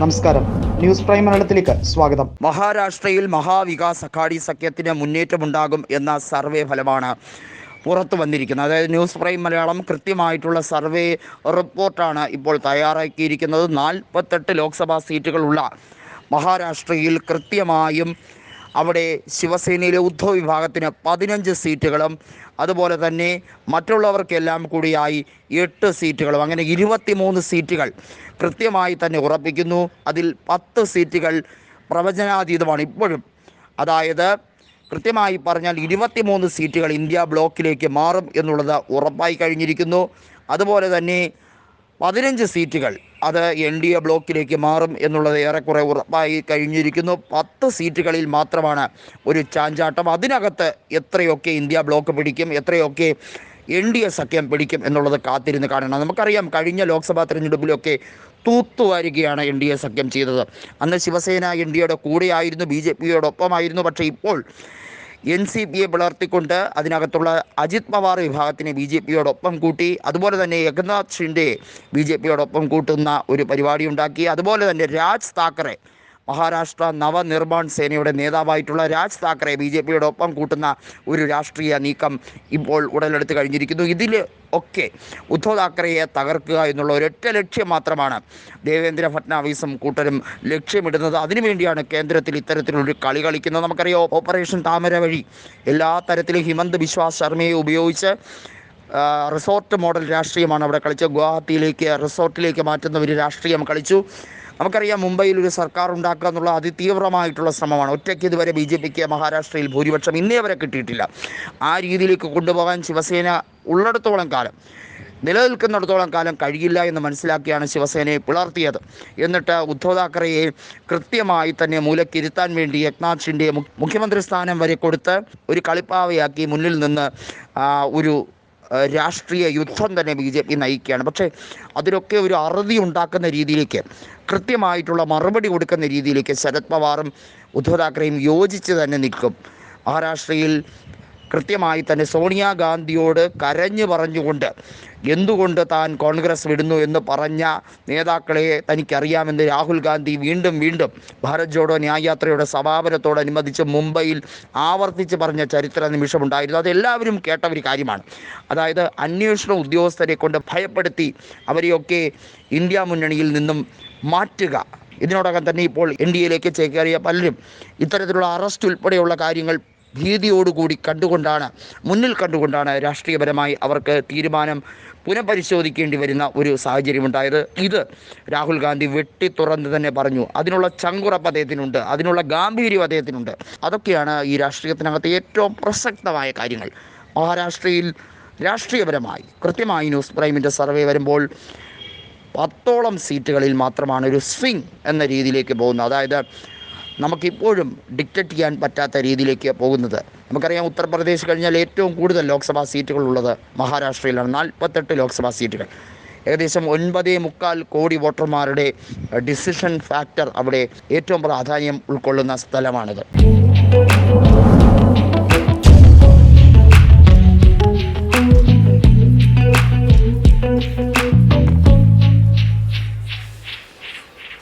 നമസ്കാരം. News prime മലയാളത്തിലേക്ക് സ്വാഗതം. മഹാരാഷ്ട്രയിൽ മഹാവികാസ് അഘാടി സഖ്യത്തിന് മുന്നേറ്റമുണ്ടാകും എന്ന സർവേ ഫലമാണ് പുറത്തു വന്നിരിക്കുന്നത്. അതായത് ന്യൂസ് പ്രൈം മലയാളം കൃത്യമായിട്ടുള്ള സർവേ റിപ്പോർട്ടാണ് ഇപ്പോൾ തയ്യാറാക്കിയിരിക്കുന്നത്. നാൽപ്പത്തെട്ട് ലോക്സഭാ സീറ്റുകളുള്ള മഹാരാഷ്ട്രയിൽ കൃത്യമായും അവിടെ ശിവസേനയിലെ ഉദ്ധവ് വിഭാഗത്തിന് പതിനഞ്ച് സീറ്റുകളും അതുപോലെ തന്നെ മറ്റുള്ളവർക്കെല്ലാം കൂടിയായി എട്ട് സീറ്റുകളും അങ്ങനെ ഇരുപത്തിമൂന്ന് സീറ്റുകൾ കൃത്യമായി തന്നെ ഉറപ്പിക്കുന്നു. അതിൽ പത്ത് സീറ്റുകൾ പ്രവചനാതീതമാണ് ഇപ്പോഴും. അതായത് കൃത്യമായി പറഞ്ഞാൽ ഇരുപത്തിമൂന്ന് സീറ്റുകൾ ഇന്ത്യ ബ്ലോക്കിലേക്ക് മാറും എന്നുള്ളത് ഉറപ്പായി കഴിഞ്ഞിരിക്കുന്നു. അതുപോലെ തന്നെ പതിനഞ്ച് സീറ്റുകൾ അത് എൻ ഡി എ ബ്ലോക്കിലേക്ക് മാറും എന്നുള്ളത് ഏറെക്കുറെ ഉറപ്പായി കഴിഞ്ഞിരിക്കുന്നു. പത്ത് സീറ്റുകളിൽ മാത്രമാണ് ഒരു ചാഞ്ചാട്ടം. അതിനകത്ത് എത്രയൊക്കെ ഇന്ത്യ ബ്ലോക്ക് പിടിക്കും എത്രയൊക്കെ എൻ ഡി എ സഖ്യം പിടിക്കും എന്നുള്ളത് കാത്തിരുന്ന് കാണണം. നമുക്കറിയാം കഴിഞ്ഞ ലോക്സഭാ തെരഞ്ഞെടുപ്പിലൊക്കെ തൂത്തുവാരുകയാണ് എൻ ഡി എ സഖ്യം ചെയ്തത്. അന്ന് ശിവസേന എൻ ഡി എയുടെ കൂടെയായിരുന്നു ബി ജെ പിയോടൊപ്പമായിരുന്നു. പക്ഷേ ഇപ്പോൾ എൻ സി പിയെ പിളർത്തിക്കൊണ്ട് അതിനകത്തുള്ള അജിത് പവാർ വിഭാഗത്തിനെ ബി ജെ പിയോടൊപ്പം കൂട്ടി അതുപോലെ തന്നെ ഏകനാഥ് ഷിൻഡെ ബി ജെ പിയോടൊപ്പം കൂട്ടുന്ന ഒരു പരിപാടി ഉണ്ടാക്കി അതുപോലെ തന്നെ രാജ് താക്കറെ മഹാരാഷ്ട്ര നവനിർമ്മാൺ സേനയുടെ നേതാവായിട്ടുള്ള രാജ് താക്കറെ ബി ജെ പിയുടെ ഒപ്പം കൂട്ടുന്ന ഒരു രാഷ്ട്രീയ നീക്കം ഇപ്പോൾ ഉടലെടുത്ത് കഴിഞ്ഞിരിക്കുന്നു. ഇതിൽ ഒക്കെ ഉദ്ധവ് താക്കറെയെ തകർക്കുക എന്നുള്ള ഒരൊറ്റ ലക്ഷ്യം മാത്രമാണ് ദേവേന്ദ്ര ഫട്നാവിസും കൂട്ടരും ലക്ഷ്യമിടുന്നത്. അതിനുവേണ്ടിയാണ് കേന്ദ്രത്തിൽ ഇത്തരത്തിലൊരു കളി കളിക്കുന്നത്. നമുക്കറിയാം ഓപ്പറേഷൻ താമര വഴി എല്ലാ തരത്തിലും ഹിമന്ത് ബിശ്വാസ് ശർമ്മയെ ഉപയോഗിച്ച് റിസോർട്ട് മോഡൽ രാഷ്ട്രീയമാണ് അവിടെ കളിച്ചത്. ഗുവാഹത്തിയിലേക്ക് റിസോർട്ടിലേക്ക് മാറ്റുന്ന ഒരു രാഷ്ട്രീയം കളിച്ചു. നമുക്കറിയാം മുംബൈയിൽ ഒരു സർക്കാർ ഉണ്ടാക്കുക എന്നുള്ള അതിതീവ്രമായിട്ടുള്ള ശ്രമമാണ്. ഒറ്റയ്ക്ക് ഇതുവരെ ബി ജെ പിക്ക് മഹാരാഷ്ട്രയിൽ ഭൂരിപക്ഷം ഇന്നേ വരെ കിട്ടിയിട്ടില്ല. ആ രീതിയിലേക്ക് കൊണ്ടുപോകാൻ ശിവസേന ഉള്ളിടത്തോളം കാലം നിലനിൽക്കുന്നിടത്തോളം കാലം കഴിയില്ല എന്ന് മനസ്സിലാക്കിയാണ് ശിവസേനയെ പിളർത്തിയത്. എന്നിട്ട് ഉദ്ധവ് താക്കറെയെ കൃത്യമായി തന്നെ മൂലക്കിരുത്താൻ വേണ്ടി ഏക്നാഥ് ഷിൻഡെ മുഖ്യമന്ത്രി സ്ഥാനം വരെ കൊടുത്ത് ഒരു കളിപ്പാവയാക്കി മുന്നിൽ നിന്ന് ഒരു രാഷ്ട്രീയ യുദ്ധം തന്നെ ബി ജെ പി നയിക്കുകയാണ്. പക്ഷേ അതിലൊക്കെ ഒരു അറുതി ഉണ്ടാക്കുന്ന രീതിയിലേക്ക് കൃത്യമായിട്ടുള്ള മറുപടി കൊടുക്കുന്ന രീതിയിലേക്ക് ശരത് പവാറും ഉദ്ധവ് താക്കറെയും യോജിച്ച് തന്നെ നിൽക്കും. മഹാരാഷ്ട്രയിൽ കൃത്യമായി തന്നെ സോണിയാഗാന്ധിയോട് കരഞ്ഞു പറഞ്ഞുകൊണ്ട് എന്തുകൊണ്ട് താൻ കോൺഗ്രസ് വിടുന്നു എന്ന് പറഞ്ഞ നേതാക്കളെ തനിക്കറിയാമെന്ന് രാഹുൽ ഗാന്ധി വീണ്ടും വീണ്ടും ഭാരത് ജോഡോ ന്യായയാത്രയുടെ സമാപനത്തോടനുബന്ധിച്ച് മുംബൈയിൽ ആവർത്തിച്ച് പറഞ്ഞ ചരിത്ര നിമിഷമുണ്ടായിരുന്നു അതെല്ലാവരും കേട്ട ഒരു കാര്യമാണ്. അതായത് അന്വേഷണ ഉദ്യോഗസ്ഥരെ കൊണ്ട് ഭയപ്പെടുത്തി അവരെയൊക്കെ ഇന്ത്യ മുന്നണിയിൽ നിന്നും മാറ്റുക. ഇതിനോടകം തന്നെ ഇപ്പോൾ എയിലേക്ക് ചേക്കേറിയ പലരും ഇത്തരത്തിലുള്ള അറസ്റ്റ് ഉൾപ്പെടെയുള്ള കാര്യങ്ങൾ ഭീതിയോടുകൂടി കണ്ടുകൊണ്ടാണ് മുന്നിൽ കണ്ടുകൊണ്ടാണ് രാഷ്ട്രീയപരമായി അവർക്ക് തീരുമാനം പുനഃപരിശോധിക്കേണ്ടി വരുന്ന ഒരു സാഹചര്യമുണ്ടായത്. ഇത് രാഹുൽ ഗാന്ധി വെട്ടി തുറന്ന് തന്നെ പറഞ്ഞു. അതിനുള്ള ചങ്കുറപ്പ് അദ്ദേഹത്തിനുണ്ട്. അതിനുള്ള ഗാംഭീര്യം അദ്ദേഹത്തിനുണ്ട്. അതൊക്കെയാണ് ഈ രാഷ്ട്രീയത്തിനകത്ത് ഏറ്റവും പ്രസക്തമായ കാര്യങ്ങൾ. മഹാരാഷ്ട്രയിൽ രാഷ്ട്രീയപരമായി കൃത്യമായി ന്യൂസ് പ്രൈമിന്റെ സർവേ വരുമ്പോൾ പത്തോളം സീറ്റുകളിൽ മാത്രമാണ് ഒരു സ്വിങ് എന്ന രീതിയിലേക്ക് പോകുന്നത്. അതായത് നമുക്കിപ്പോഴും ഡിക്റ്റേറ്റ് ചെയ്യാൻ പറ്റാത്ത രീതിയിലേക്ക് പോകുന്നത്. നമുക്കറിയാം ഉത്തർപ്രദേശ് കഴിഞ്ഞാൽ ഏറ്റവും കൂടുതൽ ലോക്സഭാ സീറ്റുകളുള്ളത് മഹാരാഷ്ട്രയിലാണ്. നാൽപ്പത്തെട്ട് ലോക്സഭാ സീറ്റുകൾ. ഏകദേശം ഒൻപതേ മുക്കാൽ കോടി വോട്ടർമാരുടെ ഡിസിഷൻ ഫാക്ടർ അവിടെ ഏറ്റവും പ്രാധാന്യം ഉൾക്കൊള്ളുന്ന സ്ഥലമാണിത്.